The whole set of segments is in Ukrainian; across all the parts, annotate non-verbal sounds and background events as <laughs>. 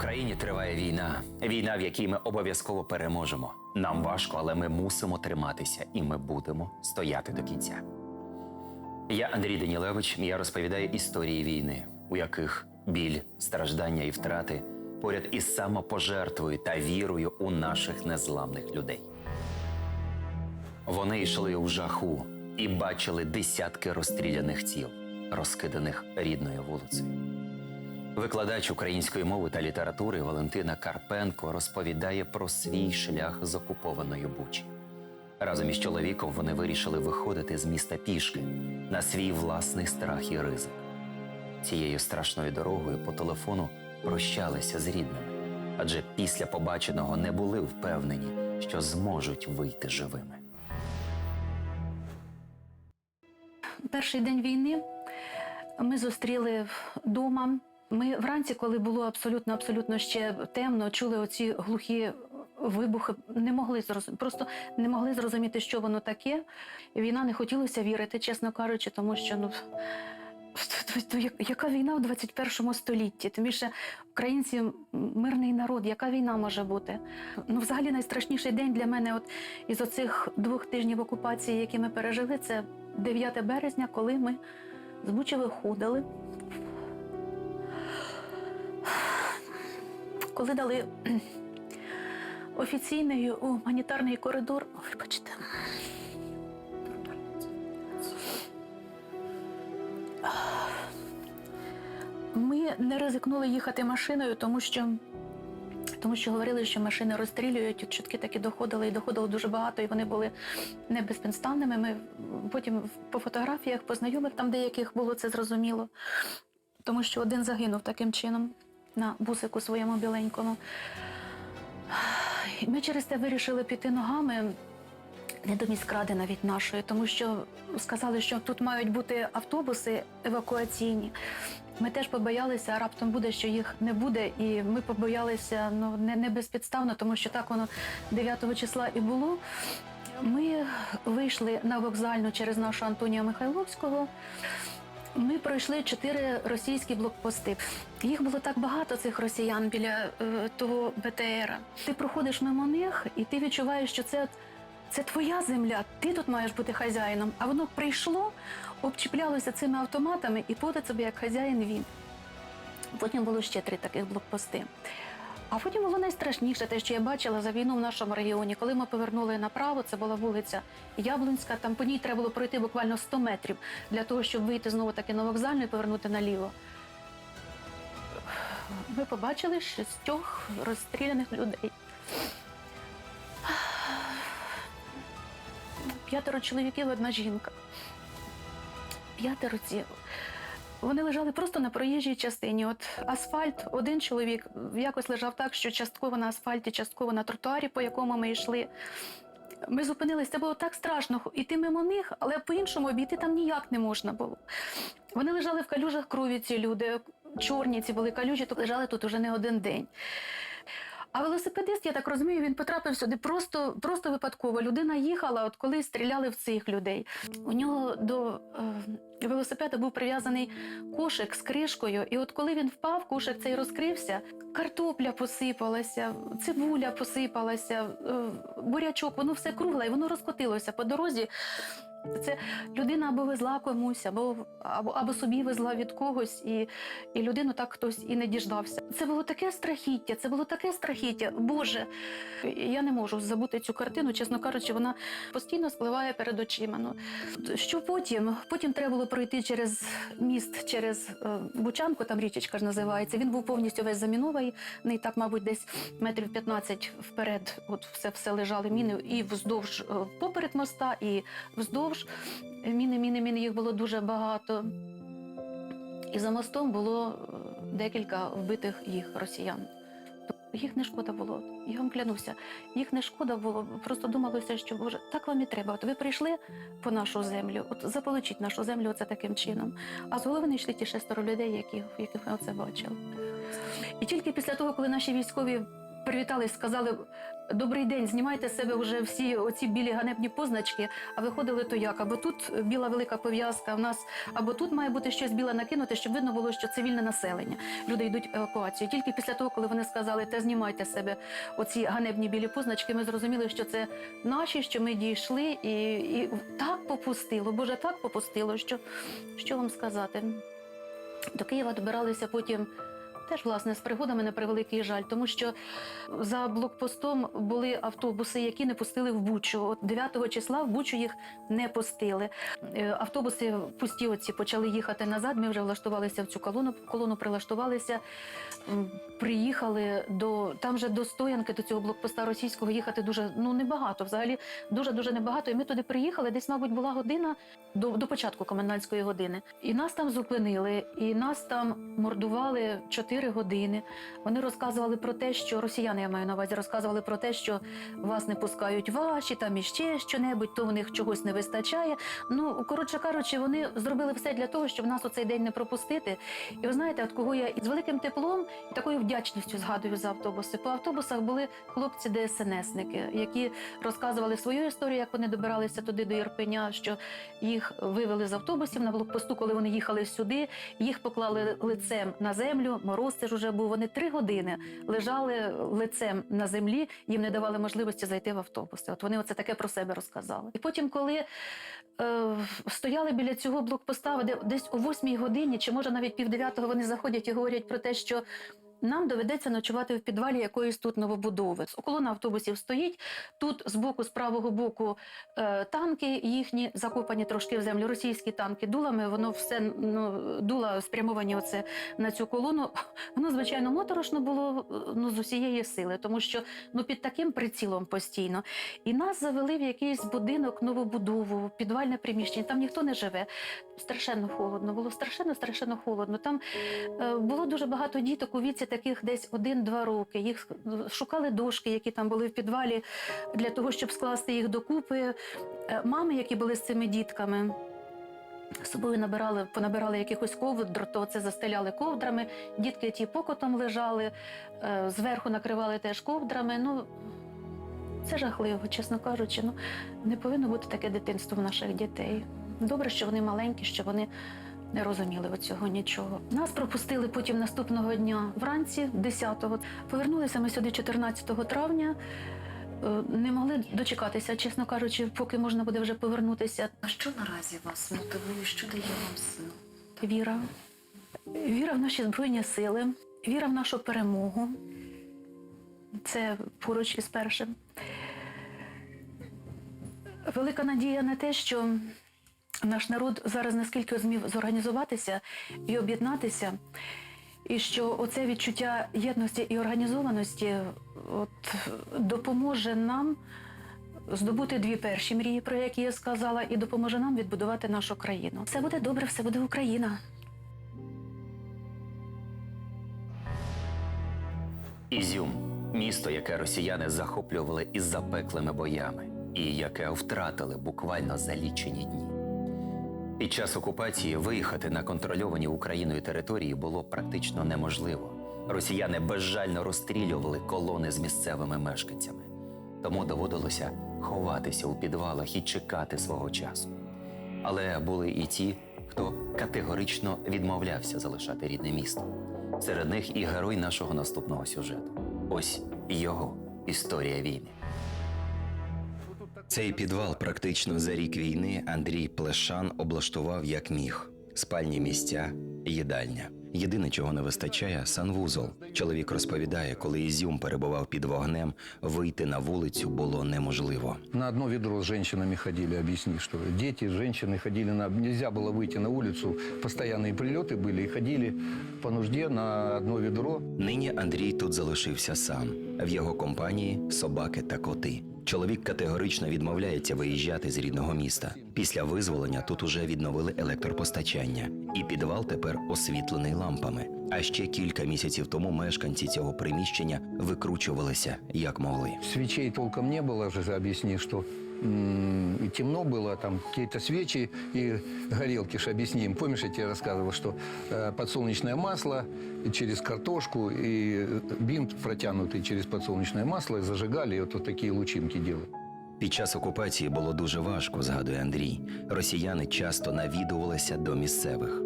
Україні триває війна. Війна, в якій ми обов'язково переможемо. Нам важко, але ми мусимо триматися, і ми будемо стояти до кінця. Я Андрій Данілевич, я розповідаю історії війни, у яких біль, страждання і втрати поряд із самопожертвою та вірою у наших незламних людей. Вони йшли у жаху і бачили десятки розстріляних тіл, розкиданих рідною вулицею. Викладач української мови та літератури Валентина Карпенко розповідає про свій шлях з окупованої Бучі. Разом із чоловіком вони вирішили виходити з міста пішки на свій власний страх і ризик. Цією страшною дорогою по телефону прощалися з рідними, адже після побаченого не були впевнені, що зможуть вийти живими. Перший день війни ми зустріли вдома. Ми вранці, коли було абсолютно абсолютно ще темно, чули оці глухі вибухи, не могли зрозуміти, просто не могли зрозуміти, що воно таке. Війна не хотілося вірити, чесно кажучи, тому що ну. Яка війна в 21 столітті? Тим більше українці мирний народ, яка війна може бути? Ну, взагалі, найстрашніший день для мене, от із оцих двох тижнів окупації, які ми пережили, це 9 березня, коли ми з Бучі виходили. Коли дали офіційний гуманітарний коридор, вибачте. Ми не ризикнули їхати машиною, тому що, тому що говорили, що машини розстрілюють. Чутки такі доходили і доходило дуже багато, і вони були не безпідставними. Ми потім по фотографіях, по знайомих там деяких було це зрозуміло. Тому що один загинув таким чином на бусику своєму біленькому. Ми через те вирішили піти ногами не до міськради навіть нашої, тому що сказали, що тут мають бути автобуси евакуаційні. Ми теж побоялися, а раптом буде, що їх не буде, і ми побоялися ну не, не безпідставно, тому що так воно 9 числа і було. Ми вийшли на вокзальну через нашого Антонія Михайловського. Ми пройшли чотири російські блокпости. Їх було так багато цих росіян біля е, того БТРа. Ти проходиш мимо них, і ти відчуваєш, що це, це твоя земля, ти тут маєш бути хазяїном. А воно прийшло, обчіплялося цими автоматами і подать собі як хазяїн він. Потім було ще три таких блокпости. А потім було найстрашніше, те, що я бачила за війну в нашому регіоні. Коли ми повернули направо, це була вулиця Яблунська. Там по ній треба було пройти буквально 100 метрів для того, щоб вийти знову таки на вокзальну і повернути наліво. Ми побачили шістьох розстріляних людей. П'ятеро чоловіків, одна жінка. П'ятеро тіл. Вони лежали просто на проїжджій частині. От асфальт, один чоловік якось лежав так, що частково на асфальті, частково на тротуарі, по якому ми йшли. Ми зупинилися, це було так страшно іти мимо них, але по-іншому обійти там ніяк не можна було. Вони лежали в калюжах крові, ці люди, чорні ці були калюжі, то лежали тут уже не один день. А велосипедист, я так розумію, він потрапив сюди просто, просто випадково. Людина їхала, от коли стріляли в цих людей. У нього до е, велосипеда був прив'язаний кошик з кришкою, і от коли він впав, кошик цей розкрився, картопля посипалася, цибуля посипалася, е, бурячок, воно все кругле, і воно розкотилося по дорозі. Це людина або везла комусь, або, або, або собі везла від когось, і, і людину так хтось і не діждався. Це було таке страхіття, це було таке страхіття. Боже, я не можу забути цю картину, чесно кажучи, вона постійно спливає перед очима. Ну, що потім? Потім треба було пройти через міст, через е, Бучанку, там річечка ж називається. Він був повністю весь замінований, не так, мабуть, десь метрів 15 вперед. От все, все лежали міни і вздовж е, поперед моста, і вздовж. Міни, міни, міни, їх було дуже багато. І за мостом було е, декілька вбитих їх росіян. Їх не шкода було, я вам клянуся. Їх не шкода було. Просто думалося, що Боже, так вам і треба. От ви прийшли по нашу землю, от заполучіть нашу землю оце таким чином. А з голови йшли ті шестеро людей, яких, яких ми оце бачили. І тільки після того, коли наші військові привітались, сказали. Добрий день, знімайте з себе вже всі оці білі ганебні позначки, а виходили то як? Або тут біла велика пов'язка в нас, або тут має бути щось біле накинуте, щоб видно було, що цивільне населення. Люди йдуть евакуацію. Тільки після того, коли вони сказали, те знімайте з себе оці ганебні білі позначки, ми зрозуміли, що це наші, що ми дійшли, і, і так попустило. Боже, так попустило, що, що вам сказати. До Києва добиралися потім. Теж власне з пригодами на превеликий жаль, тому що за блокпостом були автобуси, які не пустили в Бучу. От 9 числа в Бучу їх не пустили. Е, Автобуси пусті оці почали їхати назад. Ми вже влаштувалися в цю колону. Колону прилаштувалися, приїхали до там же до стоянки до цього блокпоста російського їхати дуже ну небагато. Взагалі дуже дуже небагато. І ми туди приїхали. Десь, мабуть, була година до, до початку комендантської години. І нас там зупинили, і нас там мордували 4 години. Вони розказували про те, що росіяни, я маю на увазі, розказували про те, що вас не пускають ваші, там іще що-небудь, то в них чогось не вистачає. Ну, коротше кажучи, вони зробили все для того, щоб нас у цей день не пропустити. І ви знаєте, от кого я з великим теплом і такою вдячністю згадую за автобуси. По автобусах були хлопці ДСНСники, які розказували свою історію, як вони добиралися туди до Ірпеня, що їх вивели з автобусів на блокпосту, коли вони їхали сюди. Їх поклали лицем на землю. Мороз ж уже був. Вони три години лежали лицем на землі. Їм не давали можливості зайти в автобуси. От вони оце таке про себе розказали. І потім, коли е, стояли біля цього блокпоста, де десь о восьмій годині, чи може навіть пів дев'ятого, вони заходять і говорять про те, що. Нам доведеться ночувати в підвалі якоїсь тут новобудови. Колона автобусів стоїть. Тут з боку, з правого боку, е, танки їхні закопані трошки в землю. Російські танки дулами. Воно все ну, дула спрямовані оце на цю колону. <laughs> Воно звичайно моторошно було ну з усієї сили, тому що ну під таким прицілом постійно. І нас завели в якийсь будинок, новобудову, підвальне приміщення. Там ніхто не живе. Страшенно холодно. Було страшенно, страшенно холодно. Там е, було дуже багато діток у віці таких десь один-два роки. Їх шукали дошки, які там були в підвалі, для того, щоб скласти їх докупи. Е, Мами, які були з цими дітками. З собою набирали, понабирали якихось ковдр, то це застеляли ковдрами. Дітки ті покотом лежали, е, зверху накривали теж ковдрами. Ну, це жахливо, чесно кажучи. Ну, не повинно бути таке дитинство в наших дітей. Добре, що вони маленькі, що вони не розуміли цього нічого. Нас пропустили потім наступного дня вранці, 10-го. Повернулися ми сюди 14 травня. Е, Не могли дочекатися, чесно кажучи, поки можна буде вже повернутися. А що наразі вас мотивує? Що дає вам сил? Віра. Віра в наші збройні сили, віра в нашу перемогу. Це поруч із першим. Велика надія на те, що наш народ зараз наскільки змів зорганізуватися і об'єднатися, і що оце відчуття єдності і організованості от, допоможе нам здобути дві перші мрії, про які я сказала, і допоможе нам відбудувати нашу країну. Все буде добре, все буде Україна. Ізюм місто, яке росіяни захоплювали із запеклими боями, і яке втратили буквально за лічені дні. Під час окупації виїхати на контрольовані Україною території було практично неможливо. Росіяни безжально розстрілювали колони з місцевими мешканцями, тому доводилося ховатися у підвалах і чекати свого часу. Але були і ті, хто категорично відмовлявся залишати рідне місто. Серед них і герой нашого наступного сюжету. Ось його історія війни. Цей підвал практично за рік війни Андрій Плешан облаштував як міг: спальні місця, їдальня. Єдине, чого не вистачає, санвузол. Чоловік розповідає, коли Ізюм перебував під вогнем, вийти на вулицю було неможливо. На одно ведро с женщинами ходили, объясни, что дети, женщины ходили на... Нельзя было выйти на улицу, постоянные прилеты были, и ходили по нужде на одно ведро. Нині Андрій тут залишився сам. В його компанії собаки та коти. Чоловік категорично відмовляється виїжджати з рідного міста. Після визволення тут уже відновили електропостачання, і підвал тепер освітлений лампами. А ще кілька місяців тому мешканці цього приміщення викручувалися як могли. Свічей толком не було, вже об'ясні, м, и темно было, там какие-то свечи и горелки, ж объясним. Помнишь, я тебе рассказывал, что э, подсолнечное масло и через картошку и э, бинт протянутый через подсолнечное масло и зажигали, и вот, вот такие лучинки делали. Під час окупації було дуже важко, згадує Андрій. Росіяни часто навідувалися до місцевих.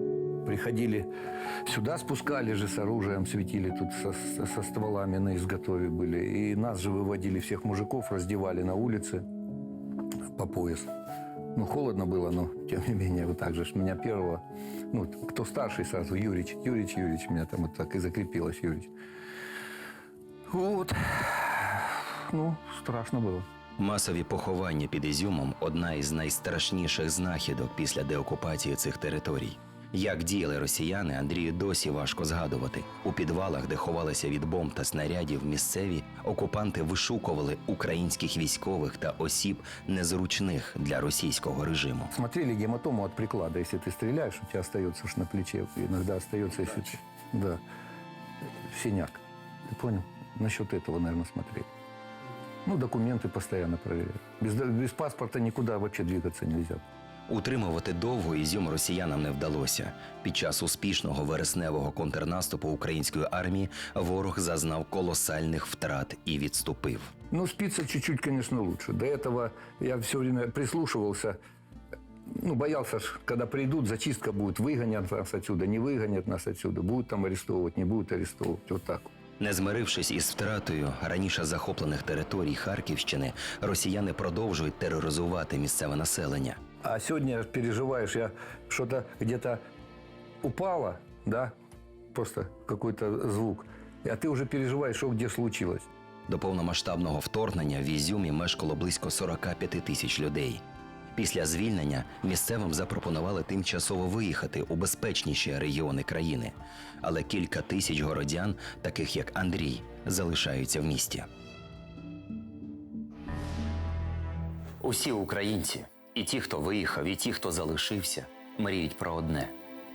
Приходили сюда, спускали же с оружием, светили тут со, со- со стволами на изготове были. И нас же выводили, всех мужиков, раздевали на улице по пояс. Ну, холодно было, но тем не менее, вот так же меня первого, ну, кто старший сразу, Юрич, Юрич, Юрич, меня там вот так и закрепилось, Юрич. Вот. Ну, страшно было. Масові поховання під Ізюмом одна із найстрашніших знахідок після деокупації цих територій. Як діяли росіяни, Андрію досі важко згадувати. У підвалах, де ховалися від бомб та снарядів місцеві, окупанти вишукували українських військових та осіб незручних для російського режиму. Смотрели гематому от приклада. Если ты стреляешь, у тебя остается ж на плече. Иногда остается, если ты- да, синяк. Ты понял? Насчет этого, наверное, смотрели. Ну, документы постоянно проверяют. Без, без паспорта никуда вообще двигаться нельзя. Утримувати довго Ізюм росіянам не вдалося. Під час успішного вересневого контрнаступу української армії ворог зазнав колосальних втрат і відступив. Ну, спится чуть-чуть, конечно, лучше. До этого я все время прислушивался. Ну, боялся, ж, когда придут, зачистка будет, выгонят нас отсюда, не выгонят нас отсюда, будут там арестовывать, не будут арестовывать. Вот так. Не змирившись із втратою раніше захоплених територій Харківщини, росіяни продовжують тероризувати місцеве населення. А сегодня переживаешь, я что-то где-то упало, да, просто какой-то звук, а ты уже переживаешь, что где случилось. До повномасштабного вторгнення в Ізюмі мешкало близько 45 тисяч людей. Після звільнення місцевим запропонували тимчасово виїхати у безпечніші регіони країни. Але кілька тисяч городян, таких як Андрій, залишаються в місті. Усі українці, і ті, хто виїхав, і ті, хто залишився, мріють про одне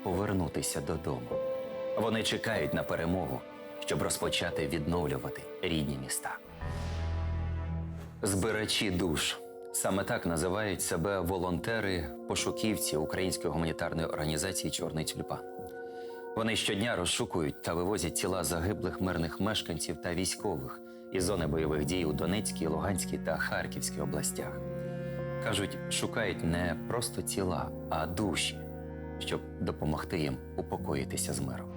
повернутися додому. Вони чекають на перемогу, щоб розпочати відновлювати рідні міста. Збирачі душ саме так називають себе волонтери, пошуківці української гуманітарної організації Чорний тюльпан. Вони щодня розшукують та вивозять тіла загиблих мирних мешканців та військових із зони бойових дій у Донецькій, Луганській та Харківській областях. Кажуть, шукають не просто тіла, а душі, щоб допомогти їм упокоїтися з миром.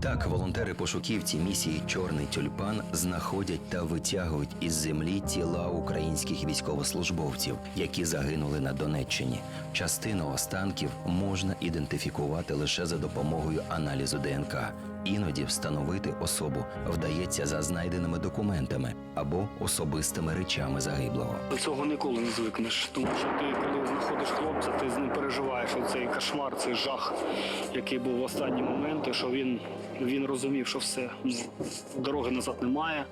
Так, волонтери-пошуківці місії Чорний тюльпан знаходять та витягують із землі тіла українських військовослужбовців, які загинули на Донеччині. Частину останків можна ідентифікувати лише за допомогою аналізу ДНК. Іноді встановити особу вдається за знайденими документами або особистими речами загиблого. До цього ніколи не звикнеш, тому що ти, коли знаходиш хлопця, ти з ним переживаєш цей кошмар, цей жах, який був в останні моменти, що він, він розумів, що все, дороги назад немає,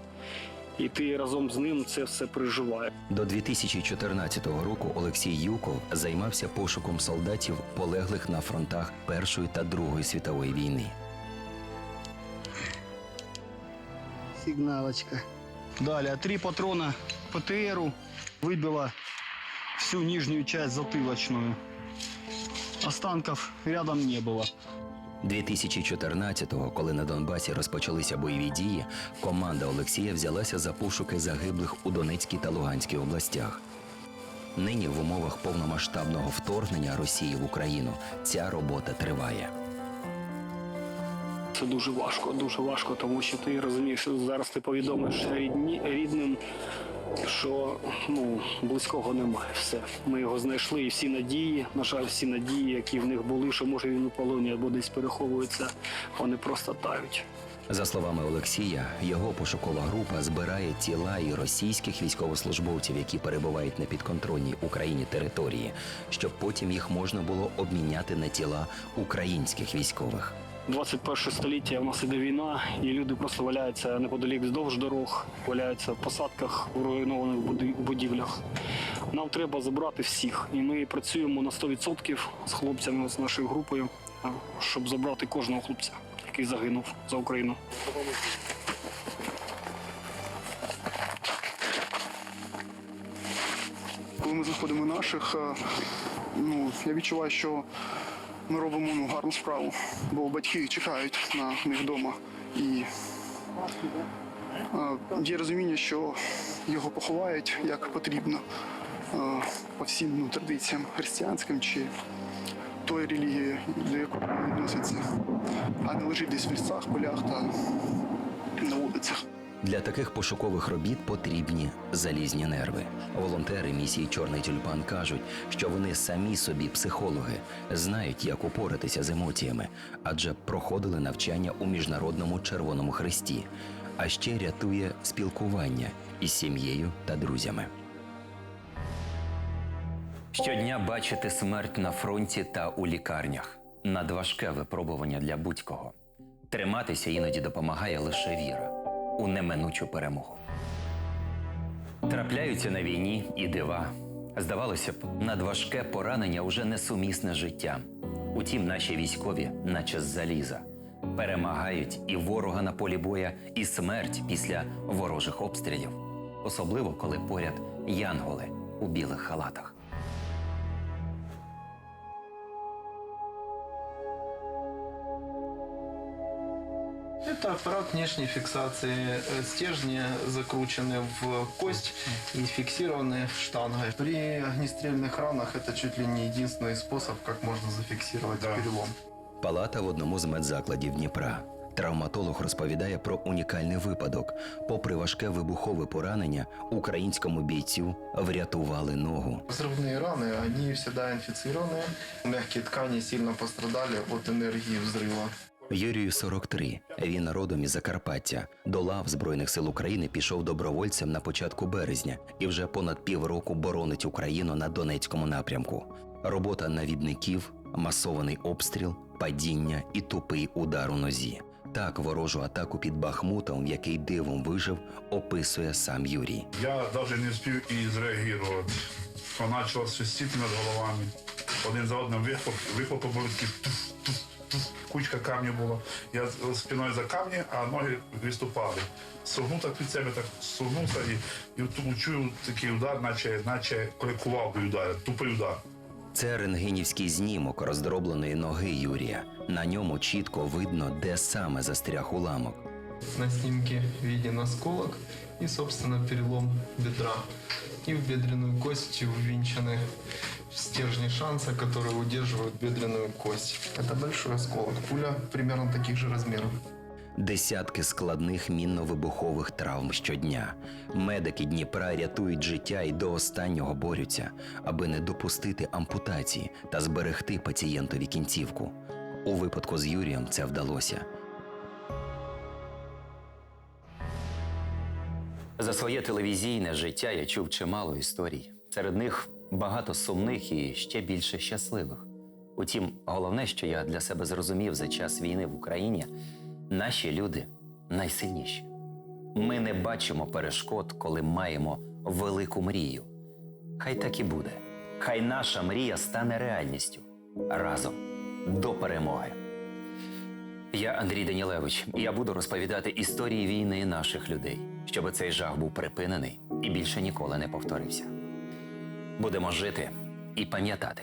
і ти разом з ним це все переживаєш. До 2014 року Олексій Юков займався пошуком солдатів, полеглих на фронтах Першої та Другої світової війни. Сигналочка. Далее, три патрона ПТРу выбило всю нижнюю часть затылочную. Останков рядом не было. 2014-го, коли на Донбасі розпочалися бойові дії, команда Олексія взялася за пошуки загиблих у Донецькій та Луганській областях. Нині в умовах повномасштабного вторгнення Росії в Україну ця робота триває. Це дуже важко, дуже важко, тому що ти розумієш, зараз ти повідомиш рідні, рідним, що ну, близького немає. Все. Ми його знайшли, і всі надії, на жаль, всі надії, які в них були, що може він у полоні або десь переховується, вони просто тають. За словами Олексія, його пошукова група збирає тіла і російських військовослужбовців, які перебувають на підконтрольній Україні території, щоб потім їх можна було обміняти на тіла українських військових. 21 століття в нас іде війна, і люди просто валяються неподалік вздовж дорог, валяються в посадках, у руйнованих будівлях. Нам треба забрати всіх, і ми працюємо на 100% з хлопцями, з нашою групою, щоб забрати кожного хлопця, який загинув за Україну. Коли ми знаходимо наших, ну я відчуваю, що ми робимо ну, гарну справу, бо батьки чекають на них вдома. І е, є розуміння, що його поховають як потрібно е, по всім ну, традиціям християнським чи тої релігії, до якої він відноситься, а не лежить десь в лісах, полях та на вулицях. Для таких пошукових робіт потрібні залізні нерви. Волонтери місії Чорний тюльпан кажуть, що вони самі собі психологи, знають, як упоратися з емоціями, адже проходили навчання у міжнародному Червоному Хресті. А ще рятує спілкування із сім'єю та друзями. Щодня бачити смерть на фронті та у лікарнях надважке випробування для будь-кого. Триматися іноді допомагає лише віра у неминучу перемогу. Трапляються на війні і дива. Здавалося б, надважке поранення уже несумісне з життям. Утім, наші військові, наче з заліза, перемагають і ворога на полі боя, і смерть після ворожих обстрілів, особливо коли поряд янголи у білих халатах. Это аппарат внешней фиксации. Э, Стержни закручены в кость и фиксированы штангой. При огнестрельных ранах это чуть ли не единственный способ, как можно зафиксировать перелом. Палата в одному з медзакладів Дніпра. Травматолог розповідає про унікальний випадок. Попри важке вибухове поранення, українському бійцю врятували ногу. Взрывные раны, они всегда инфицированы. Мягкие ткани сильно пострадали от энергии взрыва. Юрію 43. Він родом із Закарпаття. До лав Збройних сил України пішов добровольцем на початку березня і вже понад півроку боронить Україну на Донецькому напрямку. Робота навідників, масований обстріл, падіння і тупий удар у нозі. Так ворожу атаку під Бахмутом, який дивом вижив, описує сам Юрій. Я навіть не встиг і зреагувати. Вона почала свистіти над головами. Один за одним вихлоп, вихлопи були такі туф, туф, туф. Кучка камня була. Я спиною за камні, а ноги виступали. Согнута під себе, так согнувся і, і тому чую такий удар, наче, наче коли би удар, тупий удар. Це рентгенівський знімок роздробленої ноги Юрія. На ньому чітко видно, де саме застряг уламок. На снимке виден осколок и, собственно, перелом бедра. И в бедренную кость ввинчены стержни шанса, которые удерживают бедренную кость. Это большой осколок. Пуля примерно таких же размеров. Десятки складних мінно-вибухових травм щодня. Медики Дніпра рятують життя і до останнього борються, аби не допустити ампутації та зберегти пацієнтові кінцівку. У випадку з Юрієм це вдалося. За своє телевізійне життя я чув чимало історій. Серед них багато сумних і ще більше щасливих. Утім, головне, що я для себе зрозумів за час війни в Україні, наші люди найсильніші. Ми не бачимо перешкод, коли маємо велику мрію. Хай так і буде. Хай наша мрія стане реальністю разом до перемоги. Я Андрій Данілевич, і я буду розповідати історії війни наших людей, щоб цей жах був припинений і більше ніколи не повторився. Будемо жити і пам'ятати.